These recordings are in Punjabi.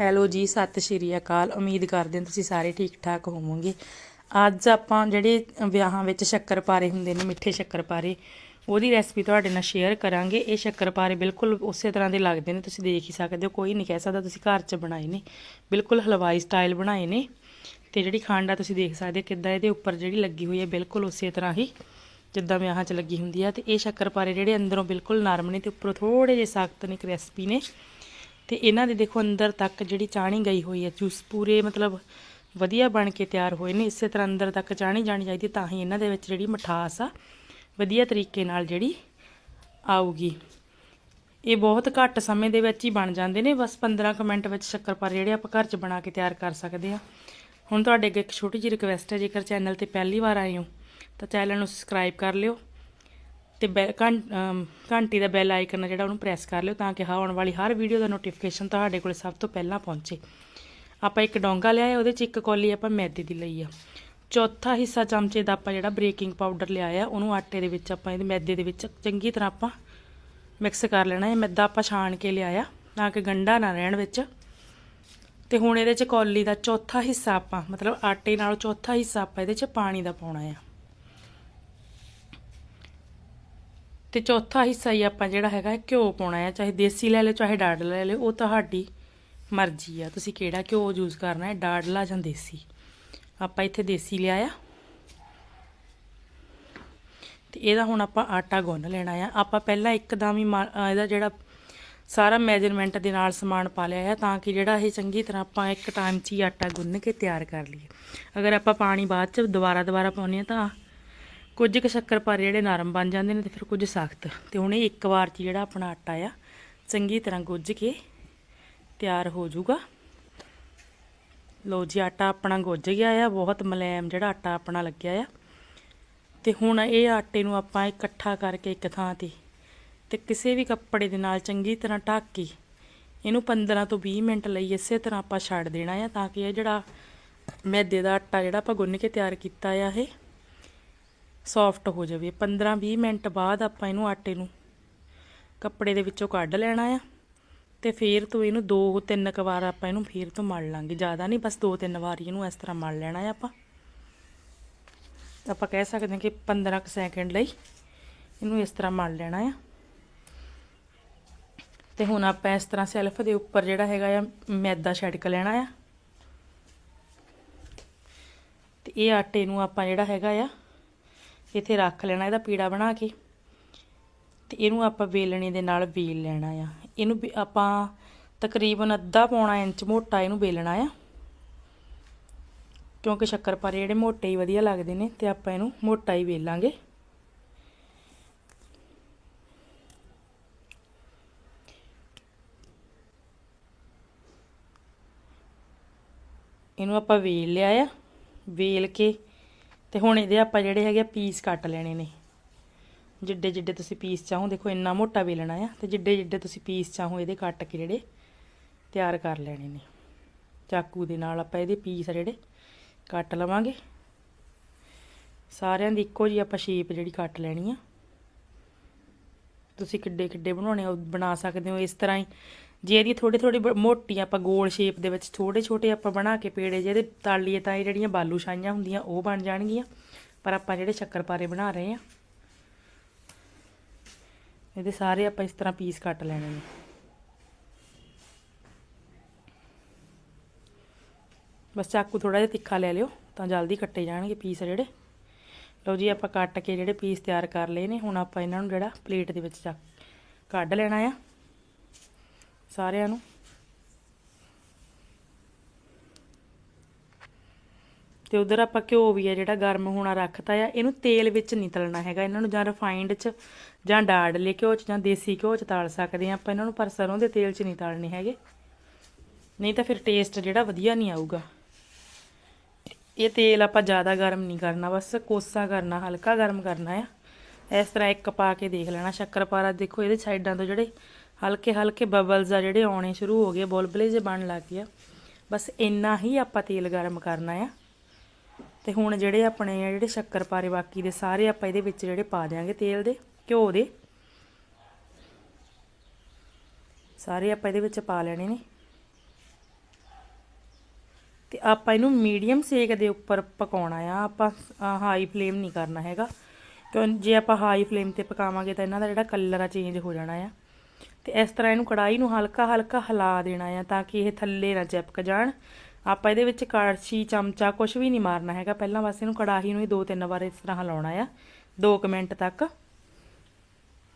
ਹੈਲੋ ਜੀ, ਸਤਿ ਸ਼੍ਰੀ ਅਕਾਲ। ਉਮੀਦ ਕਰਦੇ ਹਾਂ ਤੁਸੀਂ ਸਾਰੇ ਠੀਕ ਠਾਕ ਹੋਵੋਗੇ। ਅੱਜ ਆਪਾਂ ਜਿਹੜੇ ਵਿਆਹਾਂ ਵਿੱਚ ਸ਼ੱਕਰਪਾਰੇ ਹੁੰਦੇ ਨੇ, ਮਿੱਠੇ ਸ਼ੱਕਰਪਾਰੇ ਉਹਦੀ ਰੈਸਪੀ ਤੁਹਾਡੇ ਨਾਲ ਸ਼ੇਅਰ ਕਰਾਂਗੇ। ਇਹ ਸ਼ੱਕਰਪਾਰੇ ਬਿਲਕੁਲ ਉਸੇ ਤਰ੍ਹਾਂ ਦੇ ਲੱਗਦੇ ਨੇ, ਤੁਸੀਂ ਦੇਖ ਹੀ ਸਕਦੇ ਹੋ, ਕੋਈ ਨਹੀਂ ਕਹਿ ਸਕਦਾ, ਤੁਸੀਂ ਘਰ 'ਚ ਬਣਾਏ ਨੇ। ਬਿਲਕੁਲ ਹਲਵਾਈ ਸਟਾਈਲ ਬਣਾਏ ਨੇ। ਤੇ ਜਿਹੜੀ ਖੰਡ ਆ, ਤੁਸੀਂ ਦੇਖ ਸਕਦੇ ਹੋ ਕਿੱਦਾਂ ਇਹਦੇ ਉੱਪਰ ਜਿਹੜੀ ਲੱਗੀ ਹੋਈ ਹੈ, ਬਿਲਕੁਲ ਉਸੇ ਤਰ੍ਹਾਂ ਹੀ ਜਿੱਦਾਂ ਵਿਆਹਾਂ 'ਚ ਲੱਗੀ ਹੁੰਦੀ ਆ। ਤੇ ਇਹ ਸ਼ੱਕਰਪਾਰੇ ਜਿਹੜੇ ਅੰਦਰੋਂ ਬਿਲਕੁਲ ਨਰਮ ਨੇ ਤੇ ਉੱਪਰੋਂ ਥੋੜੇ ਜਿਹੇ ਸਖਤ ਨੇ ਕ੍ਰਿਸਪੀ ਨੇ। ਤੇ ਇਹਨਾਂ ਦੇ ਦੇਖੋ ਅੰਦਰ ਤੱਕ ਜਿਹੜੀ ਚਾਣੀ ਗਈ ਹੋਈ ਹੈ, ਜੂਸ ਪੂਰੇ ਮਤਲਬ ਵਧੀਆ ਬਣ ਕੇ ਤਿਆਰ ਹੋਏ ਨੇ, ਇਸੇ ਤਰ੍ਹਾਂ ਅੰਦਰ ਤੱਕ ਚਾਣੀ ਜਾਣੀ ਚਾਹੀਦੀ ਤਾਂ ਹੀ ਇਹਨਾਂ ਦੇ ਵਿੱਚ ਜਿਹੜੀ ਮਠਾਸ ਆ, ਵਧੀਆ ਤਰੀਕੇ ਨਾਲ ਜਿਹੜੀ ਆਊਗੀ। ਇਹ ਬਹੁਤ ਘੱਟ ਸਮੇਂ ਦੇ ਵਿੱਚ ਹੀ ਬਣ ਜਾਂਦੇ ਨੇ, ਬਸ 15 ਕੁ ਮਿੰਟ ਵਿੱਚ ਸ਼ੱਕਰਪਾਰੇ ਜਿਹੜੇ ਆਪਾਂ ਘਰ 'ਚ ਬਣਾ ਕੇ ਤਿਆਰ ਕਰ ਸਕਦੇ ਆ ਹੁਣ ਤੁਹਾਡੇ ਅੱਗੇ ਇੱਕ ਛੋਟੀ ਜਿਹੀ ਰਿਕਵੈਸਟ ਹੈ, ਜੇਕਰ ਚੈਨਲ ਤੇ ਪਹਿਲੀ ਵਾਰ ਆਏ ਹੋ, ਤਾਂ ਚੈਨਲ ਨੂੰ ਸਬਸਕ੍ਰਾਈਬ ਕਰ ਲਿਓ। ਤੇ ਬੈ- ਘੰ- ਘੰਟੀ ਦਾ ਬੈਲ ਆਈਕਨ ਜਿਹੜਾ ਉਹਨੂੰ ਪ੍ਰੈਸ ਕਰ ਲਿਓ ਤਾਂ ਕਿ ਆਉਣ ਵਾਲੀ ਹਰ ਵੀਡੀਓ ਦਾ ਨੋਟੀਫਿਕੇਸ਼ਨ ਤੁਹਾਡੇ ਕੋਲ ਸਭ ਤੋਂ ਪਹਿਲਾਂ ਪਹੁੰਚੇ। ਆਪਾਂ ਇੱਕ ਡੋਂਗਾ ਲਿਆ ਹੈ, ਉਹਦੇ 'ਚ ਇੱਕ ਕੌਲੀ ਆਪਾਂ ਮੈਦੇ ਦੀ ਲਈ ਆ। ਚੌਥਾ ਹਿੱਸਾ ਚਮਚੇ ਦਾ ਆਪਾਂ ਜਿਹੜਾ ਬੇਕਿੰਗ ਪਾਊਡਰ ਲਿਆ ਆ ਉਹਨੂੰ ਆਟੇ ਦੇ ਵਿੱਚ ਆਪਾਂ ਇਹਦੇ ਮੈਦੇ ਦੇ ਵਿੱਚ ਚੰਗੀ ਤਰ੍ਹਾਂ ਆਪਾਂ ਮਿਕਸ ਕਰ ਲੈਣਾ ਹੈ। ਮੈਦਾ ਆਪਾਂ ਛਾਣ ਕੇ ਲਿਆਇਆ, ਤਾਂ ਕਿ ਗੰਢਾ ਨਾ ਰਹਿਣ ਵਿੱਚ। ਤੇ ਹੁਣ ਇਹਦੇ 'ਚ ਕੌਲੀ ਦਾ ਚੌਥਾ ਹਿੱਸਾ ਆਪਾਂ, ਮਤਲਬ ਆਟੇ ਨਾਲੋਂ ਚੌਥਾ ਹਿੱਸਾ ਆਪਾਂ ਇਹਦੇ 'ਚ ਪਾਣੀ ਦਾ ਪਾਉਣਾ ਆ। ਤੇ ਚੌਥਾ ਹਿੱਸਾ ਹੀ ਆਪਾਂ ਜਿਹੜਾ ਹੈਗਾ ਘਿਓ ਪਾਉਣਾ ਹੈ, ਚਾਹੇ ਦੇਸੀ ਲੈ ਲਿਓ, ਚਾਹੇ ਡਾਡਲਾ ਲੈ ਲਿਓ, ਉਹ ਤੁਹਾਡੀ ਮਰਜ਼ੀ ਆ। ਤੁਸੀਂ ਕਿਹੜਾ ਘਿਓ ਯੂਜ਼ ਕਰਨਾ ਹੈ ਡਾਡਲਾ ਜਾਂ ਦੇਸੀ? ਆਪਾਂ ਇੱਥੇ ਦੇਸੀ ਲਿਆ ਆ ਤੇ ਇਹਦਾ ਹੁਣ ਆਪਾਂ ਆਟਾ ਗੁੰਨ ਲੈਣਾ ਆ। ਆਪਾਂ ਪਹਿਲਾਂ ਇੱਕਦਮ ਹੀ ਮਾ- ਇਹਦਾ ਜਿਹੜਾ ਸਾਰਾ ਮੈਜਰਮੈਂਟ ਦੇ ਨਾਲ ਸਮਾਨ ਪਾ ਲਿਆ ਆ, ਤਾਂ ਕਿ ਜਿਹੜਾ ਇਹ ਚੰਗੀ ਤਰ੍ਹਾਂ ਆਪਾਂ ਇੱਕ ਟਾਈਮ 'ਚ ਹੀ ਆਟਾ ਗੁੰਨ ਕੇ ਤਿਆਰ ਕਰ ਲਈਏ। ਅਗਰ ਆਪਾਂ ਪਾਣੀ ਬਾਅਦ 'ਚ ਦੁਬਾਰਾ ਦੁਬਾਰਾ ਪਾਉਂਦੇ ਆ ਤਾਂ ਕੁਝ ਕੁ ਸ਼ੱਕਰਪਾਰੇ ਜਿਹੜੇ ਨਰਮ ਬਣ ਜਾਂਦੇ ਨੇ ਤੇ ਫਿਰ ਕੁਝ ਸਖਤ। ਤੇ ਹੁਣ ਇਹ ਇੱਕ ਵਾਰ 'ਚ ਜਿਹੜਾ ਆਪਣਾ ਆਟਾ ਆ, ਚੰਗੀ ਤਰ੍ਹਾਂ ਗੁੱਝ ਕੇ ਤਿਆਰ ਹੋ ਜਾਊਗਾ। ਲੋ ਜੀ, ਆਟਾ ਆਪਣਾ ਗੁੱਝ ਗਿਆ ਆ, ਬਹੁਤ ਮੁਲਾਇਮ ਜਿਹੜਾ ਆਟਾ ਆਪਣਾ ਲੱਗਿਆ ਆ। ਤੇ ਹੁਣ ਇਹ ਆਟੇ ਨੂੰ ਆਪਾਂ ਇਕੱਠਾ ਕਰਕੇ ਇੱਕ ਥਾਂ ਤੇ ਤੇ ਕਿਸੇ ਵੀ ਕੱਪੜੇ ਦੇ ਨਾਲ ਚੰਗੀ ਤਰ੍ਹਾਂ ਢੱਕ ਕੇ ਇਹਨੂੰ 15 ਤੋਂ 20 ਮਿੰਟ ਲਈ ਇਸੇ ਤਰ੍ਹਾਂ ਆਪਾਂ ਛੱਡ ਦੇਣਾ ਆ, ਤਾਂ ਕਿ ਇਹ ਜਿਹੜਾ ਮੈਦੇ ਦਾ ਆਟਾ ਜਿਹੜਾ ਆਪਾਂ ਗੁੰਨ ਕੇ ਤਿਆਰ ਕੀਤਾ ਆ ਇਹ ਸੌਫਟ ਹੋ ਜਾਵੇ। 15-20 ਮਿੰਟ ਬਾਅਦ ਆਪਾਂ ਇਹਨੂੰ ਆਟੇ ਨੂੰ ਕੱਪੜੇ ਦੇ ਵਿੱਚੋਂ ਕੱਢ ਲੈਣਾ ਆ ਤੇ ਫੇਰ ਤੋਂ ਇਹਨੂੰ ਦੋ ਤਿੰਨ ਕੁ ਵਾਰ ਆਪਾਂ ਇਹਨੂੰ ਫੇਰ ਤੋਂ ਮਲ ਲਾਂਗੇ। ਜ਼ਿਆਦਾ ਨਹੀਂ, ਬਸ ਦੋ ਤਿੰਨ ਵਾਰ ਇਹਨੂੰ ਇਸ ਤਰ੍ਹਾਂ ਮਲ ਲੈਣਾ ਆ ਆਪਾਂ। ਆਪਾਂ ਕਹਿ ਸਕਦੇ ਹਾਂ ਕਿ 15 ਕੁ ਸੈਕਿੰਡ ਲਈ ਇਹਨੂੰ ਇਸ ਤਰ੍ਹਾਂ ਮਲ ਲੈਣਾ ਆ। ਤੇ ਹੁਣ ਆਪਾਂ ਇਸ ਤਰ੍ਹਾਂ ਸੈਲਫ ਦੇ ਉੱਪਰ ਜਿਹੜਾ ਹੈਗਾ ਆ ਮੈਦਾ ਛਿੜਕ ਲੈਣਾ ਆ। ਤੇ ਇਹ ਆਟੇ ਨੂੰ ਆਪਾਂ ਜਿਹੜਾ ਹੈਗਾ ਆ ਇੱਥੇ ਰੱਖ ਲੈਣਾ, ਇਹਦਾ ਪੀੜਾ ਬਣਾ ਕੇ। ਤੇ ਇਹਨੂੰ ਆਪਾਂ ਵੇਲਣੇ ਦੇ ਨਾਲ ਵੇਲ ਲੈਣਾ ਆ। ਇਹਨੂੰ ਆਪਾਂ ਤਕਰੀਬਨ ਅੱਧਾ ਪੌਣਾ ਇੰਚ ਮੋਟਾ ਇਹਨੂੰ ਵੇਲਣਾ ਆ। ਕਿਉਂਕਿ ਸ਼ੱਕਰਪਾਰੇ ਜਿਹੜੇ ਮੋਟੇ ਹੀ ਵਧੀਆ ਲੱਗਦੇ ਨੇ, ਤੇ ਆਪਾਂ ਇਹਨੂੰ ਮੋਟਾ ਹੀ ਵੇਲਾਂਗੇ। ਇਹਨੂੰ ਆਪਾਂ ਵੇਲ ਲਿਆ ਆ। ਵੇਲ ਕੇ ਤੇ ਹੁਣ ਇਹਦੇ ਆਪਾਂ ਜਿਹੜੇ ਹੈਗੇ ਆ ਪੀਸ ਕੱਟ ਲੈਣੇ ਨੇ। ਜਿੱਡੇ ਜਿੱਡੇ ਤੁਸੀਂ ਪੀਸ ਚਾਹੋ, ਦੇਖੋ ਇੰਨਾ ਮੋਟਾ ਵੇਲਣਾ ਆ, ਤੇ ਜਿੱਡੇ ਜਿੱਡੇ ਤੁਸੀਂ ਪੀਸ ਚਾਹੋ ਇਹਦੇ ਕੱਟ ਕੇ ਜਿਹੜੇ ਤਿਆਰ ਕਰ ਲੈਣੇ ਨੇ। ਚਾਕੂ ਦੇ ਨਾਲ ਆਪਾਂ ਇਹਦੇ ਪੀਸ ਜਿਹੜੇ ਕੱਟ ਲਵਾਂਗੇ। ਸਾਰਿਆਂ ਦੀ ਇੱਕੋ ਜੀ ਆਪਾਂ ਸ਼ੇਪ ਜਿਹੜੀ ਕੱਟ ਲੈਣੀ ਆ। ਤੁਸੀਂ ਕਿੱਡੇ ਕਿੱਡੇ ਬਣਾਉਣੇ ਉਹ ਬਣਾ ਸਕਦੇ ਹੋ ਇਸ ਤਰ੍ਹਾਂ ਹੀ। ਜੇ ਇਹਦੀ ਥੋੜੀ ਥੋੜੀ ਮੋਟੀ ਆਪਾਂ ਗੋਲ ਸ਼ੇਪ ਦੇ ਵਿੱਚ ਛੋਟੇ ਛੋਟੇ ਆਪਾਂ ਬਣਾ ਕੇ ਪੇੜੇ ਜਿਹਦੇ ਤਲ ਲਈਏ ਤਾਂ ਇਹ ਜਿਹੜੀਆਂ ਬਾਲੂ ਛਾਈਆਂ ਹੁੰਦੀਆਂ, ਉਹ ਬਣ ਜਾਣਗੀਆਂ। ਪਰ ਆਪਾਂ ਜਿਹੜੇ ਸ਼ੱਕਰਪਾਰੇ ਬਣਾ ਰਹੇ ਆ ਇਹਦੇ ਸਾਰੇ ਆਪਾਂ ਇਸ ਤਰ੍ਹਾਂ ਪੀਸ ਕੱਟ ਲੈਣੇ ਨੇ। ਬਸ ਚਾਕੂ ਥੋੜਾ ਜਿਹਾ ਤਿੱਖਾ ਲੈ ਲਿਓ, ਤਾਂ ਜਲਦੀ ਕੱਟੇ ਜਾਣਗੇ ਪੀਸ ਜਿਹੜੇ। ਲਓ ਜੀ, ਆਪਾਂ ਕੱਟ ਕੇ ਜਿਹੜੇ ਪੀਸ ਤਿਆਰ ਕਰ ਲਏ ਨੇ, ਹੁਣ ਆਪਾਂ ਇਹਨਾਂ ਨੂੰ ਜਿਹੜਾ ਪਲੇਟ ਦੇ ਵਿੱਚ ਚੱਕ, ਕੱਢ ਲੈਣਾ ਆ। ਸਾਰਿਆਂ ਨੂੰ। ਤੇ ਉਧਰ ਆਪਾਂ ਘਿਓ ਵੀ ਆ, ਜਿਹੜਾ ਗਰਮ ਹੋਣਾ ਰੱਖਤਾ ਆ, ਇਹਨੂੰ ਤੇਲ ਵਿੱਚ ਨਹੀਂ ਤਲਣਾ ਹੈਗਾ। ਇਹਨਾਂ ਨੂੰ ਜਾਂ ਰਿਫਾਈਂਡ 'ਚ ਜਾਂ ਡਾਡਲੇ ਘਿਓ 'ਚ ਜਾਂ ਦੇਸੀ ਘਿਓ 'ਚ ਤਲ ਸਕਦੇ ਆ ਆਪਾਂ। ਇਹਨਾਂ ਨੂੰ ਪਰ ਸਰੋਂ ਦੇ ਤੇਲ 'ਚ ਨਹੀਂ ਤਲਣੇ ਹੈਗੇ। ਨਹੀਂ ਤਾਂ ਫਿਰ ਟੇਸਟ ਜਿਹੜਾ ਵਧੀਆ ਨਹੀਂ ਆਊਗਾ। ਇਹ ਤੇਲ ਆਪਾਂ ਜ਼ਿਆਦਾ ਗਰਮ ਨਹੀਂ ਕਰਨਾ, ਬਸ ਕੋਸਾ ਕਰਨਾ, ਹਲਕਾ ਗਰਮ ਕਰਨਾ ਆ। ਇਸ ਤਰ੍ਹਾਂ ਇੱਕ ਪਾ ਕੇ ਦੇਖ ਲੈਣਾ। ਸ਼ੱਕਰਪਾਰਾ ਦੇਖੋ, ਇਹਦੇ ਸਾਈਡਾਂ ਤੋਂ ਜਿਹੜੇ ਹਲਕੇ ਹਲਕੇ ਬਬਲਸ ਆ ਜਿਹੜੇ ਆਉਣੇ ਸ਼ੁਰੂ ਹੋ ਗਏ, ਬੁਲਬਲੇ ਜੇ ਬਣ ਲੱਗ ਗਿਆ ਬਸ ਇੰਨਾ ਹੀ ਆਪਾਂ ਤੇਲ ਗਰਮ ਕਰਨਾ ਆ। ਤੇ ਹੁਣ ਜਿਹੜੇ ਆਪਣੇ ਆ, ਜਿਹੜੇ ਸ਼ੱਕਰਪਾਰੇ ਬਾਕੀ ਦੇ, ਸਾਰੇ ਆਪਾਂ ਇਹਦੇ ਵਿੱਚ ਜਿਹੜੇ ਪਾ ਦਿਆਂਗੇ ਤੇਲ ਦੇ, ਘਿਓ ਦੇ। ਸਾਰੇ ਆਪਾਂ ਇਹਦੇ ਵਿੱਚ ਪਾ ਲੈਣੇ ਨੇ। ਤੇ ਆਪਾਂ ਇਹਨੂੰ ਮੀਡੀਅਮ ਸੇਕ ਦੇ ਉੱਪਰ ਪਕਾਉਣਾ ਆ। ਆਪਾਂ ਹਾਈ ਫਲੇਮ ਨਹੀਂ ਕਰਨਾ ਹੈਗਾ। ਕਿਉਂ, ਜੇ ਆਪਾਂ ਹਾਈ ਫਲੇਮ ਤੇ ਪਕਾਵਾਂਗੇ ਤਾਂ ਇਹਨਾਂ ਦਾ ਜਿਹੜਾ ਕਲਰ ਆ ਚੇਂਜ ਹੋ ਜਾਣਾ ਆ। ਤੇ ਇਸ ਤਰ੍ਹਾਂ ਇਹਨੂੰ ਕੜਾਈ ਨੂੰ ਹਲਕਾ ਹਲਕਾ ਹਿਲਾ ਦੇਣਾ ਆ ਤਾਂ ਕਿ ਇਹ ਥੱਲੇ ਨਾ ਚਿਪਕ ਜਾਣ। ਆਪਾਂ ਇਹਦੇ ਵਿੱਚ ਕੜਛੀ ਚਮਚਾ ਕੁਝ ਵੀ ਨਹੀਂ ਮਾਰਨਾ ਹੈਗਾ। ਪਹਿਲਾਂ ਬਸ ਇਹਨੂੰ ਕੜਾਹੀ ਨੂੰ ਹੀ ਦੋ ਤਿੰਨ ਵਾਰ ਇਸ ਤਰ੍ਹਾਂ ਹਿਲਾਉਣਾ ਆ। 2 ਮਿੰਟ ਤੱਕ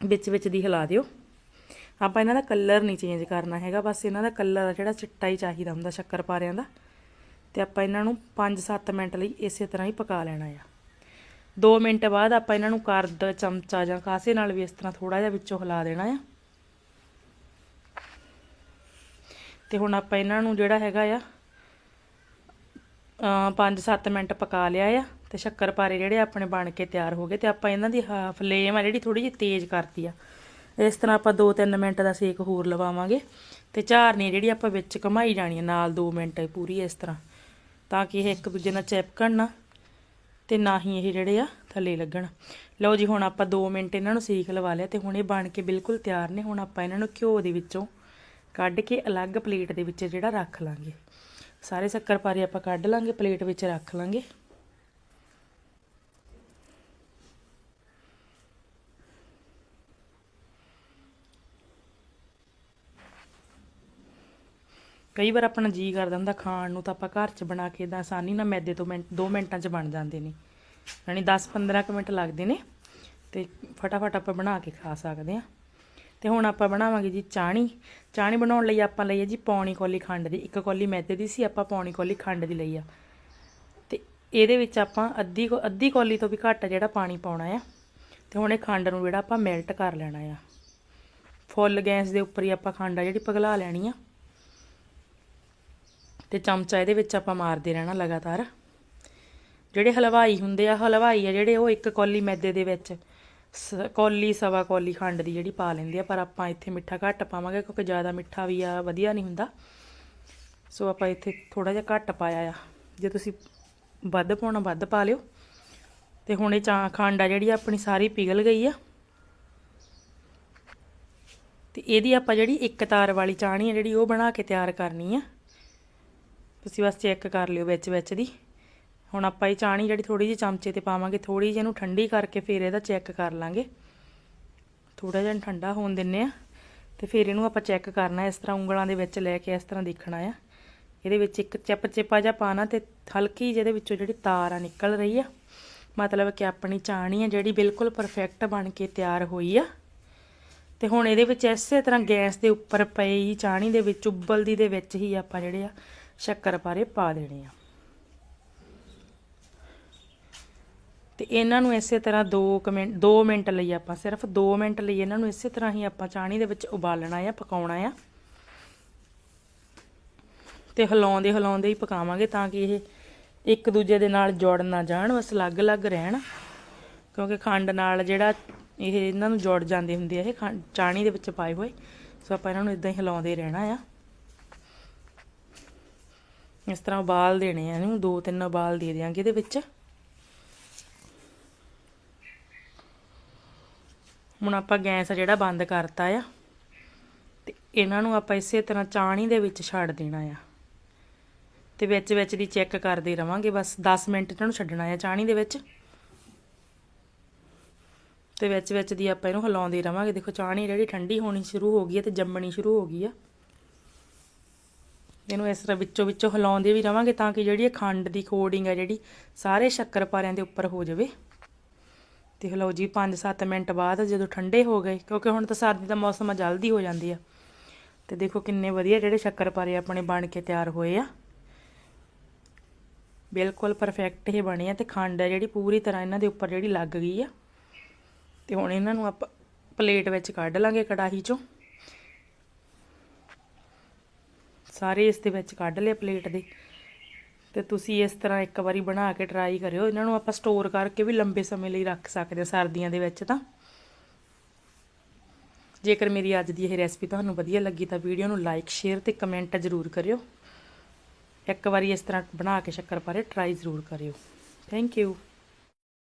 ਵਿੱਚ ਵਿੱਚ ਦੀ ਹਿਲਾ ਦਿਓ। ਆਪਾਂ ਇਹਨਾਂ ਦਾ ਕਲਰ ਨਹੀਂ ਚੇਂਜ ਕਰਨਾ ਹੈਗਾ। ਬਸ ਇਹਨਾਂ ਦਾ ਕਲਰ ਜਿਹੜਾ ਚਿੱਟਾ ਹੀ ਚਾਹੀਦਾ ਹੁੰਦਾ ਸ਼ੱਕਰਪਾਰਿਆਂ ਦਾ। ਤੇ ਆਪਾਂ ਇਹਨਾਂ ਨੂੰ 5-7 ਮਿੰਟ ਲਈ ਇਸੇ ਤਰ੍ਹਾਂ ਹੀ ਪਕਾ ਲੈਣਾ ਆ। 2 ਮਿੰਟ ਬਾਅਦ ਆਪਾਂ ਇਹਨਾਂ ਨੂੰ ਕਰਦ, ਚਮਚਾ ਜਾਂ ਕਾਸੇ ਨਾਲ ਵੀ ਇਸ ਤਰ੍ਹਾਂ ਥੋੜਾ ਜਿਹਾ ਵਿੱਚੋਂ ਹਿਲਾ ਦੇਣਾ ਆ। ਤੇ ਹੁਣ ਆਪਾਂ ਇਹਨਾਂ ਨੂੰ ਜਿਹੜਾ ਹੈਗਾ ਆ 5-7 ਮਿੰਟ ਪਕਾ ਲਿਆ ਆ ਤੇ ਸ਼ੱਕਰਪਾਰੇ ਜਿਹੜੇ ਆਪਣੇ ਬਣ ਕੇ ਤਿਆਰ ਹੋ ਗਏ ਤੇ ਆਪਾਂ ਇਹਨਾਂ ਦੀ ਫਲੇਮ ਆ ਜਿਹੜੀ ਥੋੜੀ ਜਿਹੀ ਤੇਜ਼ ਕਰਤੀ ਆ। ਇਸ ਤਰ੍ਹਾਂ ਆਪਾਂ 2-3 ਮਿੰਟ ਦਾ ਸੇਕ ਹੋਰ ਲਵਾਵਾਂਗੇ ਤੇ ਝਾਰਨੀ ਜਿਹੜੀ ਆਪਾਂ ਵਿੱਚ ਘਮਾਈ ਜਾਣੀ ਹੈ ਨਾਲ 2 ਮਿੰਟ ਪੂਰੀ ਇਸ ਤਰ੍ਹਾਂ, ਤਾਂ ਕਿ ਇਹ ਇੱਕ ਦੂਜੇ ਨਾਲ ਚਿਪਕਣ ਨਾ ਤੇ ਨਾ ਹੀ ਇਹ ਜਿਹੜੇ ਆ ਥੱਲੇ ਲੱਗਣ। ਲਓ ਜੀ, ਹੁਣ ਆਪਾਂ 2 ਮਿੰਟ ਇਹਨਾਂ ਨੂੰ ਸੇਕ ਲਵਾ ਲਿਆ ਤੇ ਹੁਣ ਇਹ ਬਣ ਕੇ ਬਿਲਕੁਲ ਤਿਆਰ ਨੇ, ਹੁਣ ਆਪਾਂ ਇਹਨਾਂ ਨੂੰ ਘਿਓ ਦੇ ਵਿੱਚੋਂ ਕੱਢ ਕੇ ਅਲੱਗ ਪਲੇਟ ਦੇ ਵਿੱਚ ਜਿਹੜਾ ਰੱਖ ਲਾਂਗੇ। ਸਾਰੇ ਸ਼ੱਕਰਪਾਰੇ ਆਪਾਂ ਕੱਢ ਲਾਂਗੇ, ਪਲੇਟ ਵਿੱਚ ਰੱਖ ਲਾਂਗੇ। ਕਈ ਵਾਰ ਆਪਣਾ ਜੀ ਕਰਦਾ ਹੁੰਦਾ, ਖਾਣ ਨੂੰ ਤਾਂ ਆਪਾਂ ਘਰ 'ਚ ਬਣਾ ਕੇ ਇਦਾਂ ਆਸਾਨੀ ਨਾਲ ਮੈਦੇ ਤੋਂ ਮਿੰਟ 2 ਮਿੰਟਾਂ 'ਚ ਬਣ ਜਾਂਦੇ ਨੇ। ਯਾਨੀ 10-15 ਕੁ ਮਿੰਟ ਲੱਗਦੇ ਨੇ ਤੇ ਫਟਾਫਟ ਆਪਾਂ ਬਣਾ ਕੇ ਖਾ ਸਕਦੇ ਆ ਤੇ ਹੁਣ ਆਪਾਂ ਬਣਾਵਾਂਗੇ ਜੀ ਚਾਣੀ। ਚਾਣੀ ਬਣਾਉਣ ਲਈ ਆਪਾਂ ਲਈ ਹੈ ਜੀ ਪੌਣੀ ਕੋਲੀ ਖੰਡ ਦੀ। ਇੱਕ ਕੋਲੀ ਮੈਦੇ ਦੀ ਸੀ, ਆਪਾਂ ਪੌਣੀ ਕੋਲੀ ਖੰਡ ਦੀ ਲਈ ਆ। ਤੇ ਇਹਦੇ ਵਿੱਚ ਆਪਾਂ ਅੱਧੀ ਕੋ, ਅੱਧੀ ਕੋਲੀ ਤੋਂ ਵੀ ਘੱਟ ਜਿਹੜਾ ਪਾਣੀ ਪਾਉਣਾ ਆ। ਤੇ ਹੁਣ ਇਹ ਖੰਡ ਨੂੰ ਜਿਹੜਾ ਆਪਾਂ ਮੈਲਟ ਕਰ ਲੈਣਾ ਆ। ਫੁੱਲ ਗੈਸ ਦੇ ਉੱਪਰ ਹੀ ਆਪਾਂ ਖੰਡ ਆ ਜਿਹੜੀ ਪਗਲਾ ਲੈਣੀ ਆ। ਤੇ ਚਮਚਾ ਇਹਦੇ ਵਿੱਚ ਆਪਾਂ ਮਾਰਦੇ ਰਹਿਣਾ ਲਗਾਤਾਰ। ਜਿਹੜੇ ਹਲਵਾਈ ਹੁੰਦੇ ਆ, ਹਲਵਾਈ ਆ ਜਿਹੜੇ ਉਹ ਇੱਕ ਕੌਲੀ ਮੈਦੇ ਦੇ ਵਿੱਚ ਕੌਲੀ, ਸਵਾ ਕੌਲੀ ਖੰਡ ਦੀ ਜਿਹੜੀ ਪਾ ਲੈਂਦੇ ਆ, ਪਰ ਆਪਾਂ ਇੱਥੇ ਮਿੱਠਾ ਘੱਟ ਪਾਵਾਂਗੇ ਕਿਉਂਕਿ ਜ਼ਿਆਦਾ ਮਿੱਠਾ ਵੀ ਆ, ਵਧੀਆ ਨਹੀਂ ਹੁੰਦਾ। ਸੋ ਆਪਾਂ ਇੱਥੇ ਥੋੜਾ ਜਿਹਾ ਘੱਟ ਪਾਇਆ ਆ। ਜੇ ਤੁਸੀਂ ਵੱਧ ਪਾਉਣਾ, ਵੱਧ ਪਾ ਲਿਓ। ਤੇ ਹੁਣ ਇਹ ਚਾ ਖੰਡ ਆ ਜਿਹੜੀ ਆਪਣੀ ਸਾਰੀ ਪਿਘਲ ਗਈ ਆ। ਤੇ ਇਹਦੀ ਆਪਾਂ ਜਿਹੜੀ ਇੱਕ ਤਾਰ ਵਾਲੀ ਚਾਹਣੀ ਆ ਜਿਹੜੀ ਉਹ ਬਣਾ ਕੇ ਤਿਆਰ ਕਰਨੀ ਆ। ਤੁਸੀਂ ਬਸ ਚੈੱਕ ਕਰ ਲਿਓ ਵਿੱਚ ਵਿੱਚ ਦੀ। ਹੁਣ ਆਪਾਂ ਇਹ ਚਾਣੀ ਜਿਹੜੀ ਥੋੜੀ ਜਿਹੀ ਚਮਚੇ ਤੇ ਪਾਵਾਂਗੇ ਥੋੜੀ ਜਿਹੀ ਇਹਨੂੰ ਠੰਡੀ ਕਰਕੇ ਫਿਰ ਇਹਦਾ ਚੈੱਕ ਕਰ ਲਾਂਗੇ। ਥੋੜਾ ਜਿਹਾ ਠੰਡਾ ਹੋਣ ਦਿੰਨੇ ਆ ਤੇ ਫਿਰ ਇਹਨੂੰ ਆਪਾਂ ਚੈੱਕ ਕਰਨਾ, ਇਸ ਤਰ੍ਹਾਂ ਉਂਗਲਾਂ ਦੇ ਵਿੱਚ ਲੈ ਕੇ ਇਸ ਤਰ੍ਹਾਂ ਦੇਖਣਾ ਆ। ਇਹਦੇ ਵਿੱਚ ਇੱਕ ਚਿਪ ਚਿਪਾ ਜਿਹਾ ਪਾਣਾ ਤੇ ਹਲਕੀ ਜਿਹਦੇ ਵਿੱਚੋਂ ਜਿਹੜੀ ਤਾਰ ਆ ਨਿਕਲ ਰਹੀ ਆ। ਮਤਲਬ ਕਿ ਆਪਣੀ ਚਾਣੀ ਆ ਜਿਹੜੀ ਬਿਲਕੁਲ ਪਰਫੈਕਟ ਬਣ ਕੇ ਤਿਆਰ ਹੋਈ ਆ। ਤੇ ਹੁਣ ਇਹਦੇ ਵਿੱਚ ਇਸੇ ਤਰ੍ਹਾਂ ਗੈਸ ਦੇ ਉੱਪਰ ਪਈ ਚਾਣੀ ਦੇ ਵਿੱਚ, ਉਬਲਦੀ ਦੇ ਵਿੱਚ ਹੀ ਆਪਾਂ ਜਿਹੜੇ ਆ ਸ਼ੱਕਰਪਾਰੇ ਪਾ ਦੇਣੇ ਆ। ਤੇ ਇਹਨਾਂ ਨੂੰ ਇਸੇ ਤਰ੍ਹਾਂ 2 ਮਿੰਟ 2 ਮਿੰਟ ਲਈ ਆਪਾਂ ਸਿਰਫ 2 ਮਿੰਟ ਲਈ ਇਹਨਾਂ ਨੂੰ ਇਸੇ ਤਰ੍ਹਾਂ ਹੀ ਆਪਾਂ ਚਾਣੀ ਦੇ ਵਿੱਚ ਉਬਾਲਣਾ ਆ, ਪਕਾਉਣਾ ਆ। ਤੇ ਹਿਲਾਉਂਦੇ ਹਿਲਾਉਂਦੇ ਹੀ ਪਕਾਵਾਂਗੇ ਤਾਂ ਕਿ ਇਹ ਇੱਕ ਦੂਜੇ ਦੇ ਨਾਲ ਜੁੜ ਨਾ ਜਾਣ, ਬਸ ਅਲੱਗ-ਅਲੱਗ ਰਹਿਣ। ਕਿਉਂਕਿ ਖੰਡ ਨਾਲ ਜਿਹੜਾ ਇਹ ਇਹਨਾਂ ਨੂੰ ਜੁੜ ਜਾਂਦੇ ਹੁੰਦੇ ਆ, ਇਹ ਚਾਣੀ ਦੇ ਵਿੱਚ ਪਾਏ ਹੋਏ। ਸੋ ਆਪਾਂ ਇਹਨਾਂ ਨੂੰ ਇਦਾਂ ਹੀ ਹਿਲਾਉਂਦੇ ਰਹਿਣਾ ਆ। ਇਸ ਤਰ੍ਹਾਂ ਉਬਾਲ ਦੇਣੇ ਆ ਇਹਨੂੰ, ਦੋ ਤਿੰਨ ਉਬਾਲ ਦੇ ਦਿਆਂਗੇ ਇਹਦੇ ਵਿੱਚ। ਹੁਣ ਆਪਾਂ ਗੈਸ ਜਿਹੜਾ ਬੰਦ ਕਰਤਾ ਆ, ਤੇ ਇਹਨਾਂ ਨੂੰ ਆਪਾਂ ਇਸੇ ਤਰ੍ਹਾਂ ਚਾਣੀ ਦੇ ਵਿੱਚ ਛੱਡ ਦੇਣਾ ਆ। ਤੇ ਵਿੱਚ ਵਿੱਚ ਦੀ ਚੈੱਕ ਕਰਦੇ ਰਵਾਂਗੇ, ਬਸ 10 ਮਿੰਟ ਇਹਨਾਂ ਨੂੰ ਛੱਡਣਾ ਆ ਚਾਣੀ ਦੇ ਵਿੱਚ। ਤੇ ਵਿੱਚ ਵਿੱਚ ਦੀ ਆਪਾਂ ਇਹਨੂੰ ਹਿਲਾਉਂਦੇ ਰਵਾਂਗੇ। ਦੇਖੋ ਚਾਣੀ ਜਿਹੜੀ ਠੰਡੀ ਹੋਣੀ ਸ਼ੁਰੂ ਹੋ ਗਈ ਹੈ ਤੇ ਜੰਮਣੀ ਸ਼ੁਰੂ ਹੋ ਗਈ ਆ। ਇਹਨੂੰ ਇਸ ਤਰ੍ਹਾਂ ਵਿੱਚੋਂ ਵਿੱਚੋਂ ਹਿਲਾਉਂਦੇ ਵੀ ਰਵਾਂਗੇ ਤਾਂ ਕਿ ਜਿਹੜੀ ਇਹ ਖੰਡ ਦੀ ਕੋਡਿੰਗ ਆ ਜਿਹੜੀ, ਸਾਰੇ ਸ਼ੱਕਰਪਾਰਿਆਂ ਦੇ ਉੱਪਰ ਹੋ ਜਾਵੇ। ਤੇ ਲਓ ਜੀ 5-7 ਮਿੰਟ ਬਾਅਦ ਜਦੋਂ ਠੰਡੇ ਹੋ ਗਏ, ਕਿਉਂਕਿ ਹੁਣ ਤਾਂ ਸਰਦੀ ਦਾ ਮੌਸਮ ਆ, ਜਲਦੀ ਹੋ ਜਾਂਦੀ ਆ। ਤੇ ਦੇਖੋ ਕਿੰਨੇ ਵਧੀਆ ਜਿਹੜੇ ਸ਼ੱਕਰਪਾਰੇ ਆਪਣੇ ਬਣ ਕੇ ਤਿਆਰ ਹੋਏ ਆ। ਬਿਲਕੁਲ ਪਰਫੈਕਟ ਇਹ ਬਣੇ ਆ ਤੇ ਖੰਡ ਆ ਜਿਹੜੀ ਪੂਰੀ ਤਰ੍ਹਾਂ ਇਹਨਾਂ ਦੇ ਉੱਪਰ ਜਿਹੜੀ ਲੱਗ ਗਈ ਆ। ਤੇ ਹੁਣ ਇਹਨਾਂ ਨੂੰ ਆਪਾਂ ਪਲੇਟ ਵਿੱਚ ਕੱਢ ਲਾਂਗੇ ਕੜਾਹੀ ਚੋਂ। ਸਾਰੇ ਇਸ ਦੇ ਵਿੱਚ ਕੱਢ ਲਏ ਪਲੇਟ ਦੇ। ਤੇ ਤੁਸੀਂ ਇਸ ਤਰ੍ਹਾਂ ਇੱਕ ਵਾਰੀ ਬਣਾ ਕੇ ਟਰਾਈ ਕਰਿਓ। ਇਹਨਾਂ ਨੂੰ ਆਪਾਂ ਸਟੋਰ ਕਰਕੇ ਵੀ ਲੰਬੇ ਸਮੇਂ ਲਈ ਰੱਖ ਸਕਦੇ ਹਾਂ ਸਰਦੀਆਂ ਦੇ ਵਿੱਚ ਤਾਂ। ਜੇਕਰ ਮੇਰੀ ਅੱਜ ਦੀ ਇਹ ਰੈਸਪੀ ਤੁਹਾਨੂੰ ਵਧੀਆ ਲੱਗੀ ਤਾਂ ਵੀਡੀਓ ਨੂੰ ਲਾਈਕ ਸ਼ੇਅਰ ਤੇ ਕਮੈਂਟ ਜ਼ਰੂਰ ਕਰਿਓ। ਇੱਕ ਵਾਰੀ ਇਸ ਤਰ੍ਹਾਂ ਬਣਾ ਕੇ ਸ਼ੱਕਰਪਾਰੇ ਟਰਾਈ ਜ਼ਰੂਰ ਕਰਿਓ। Thank you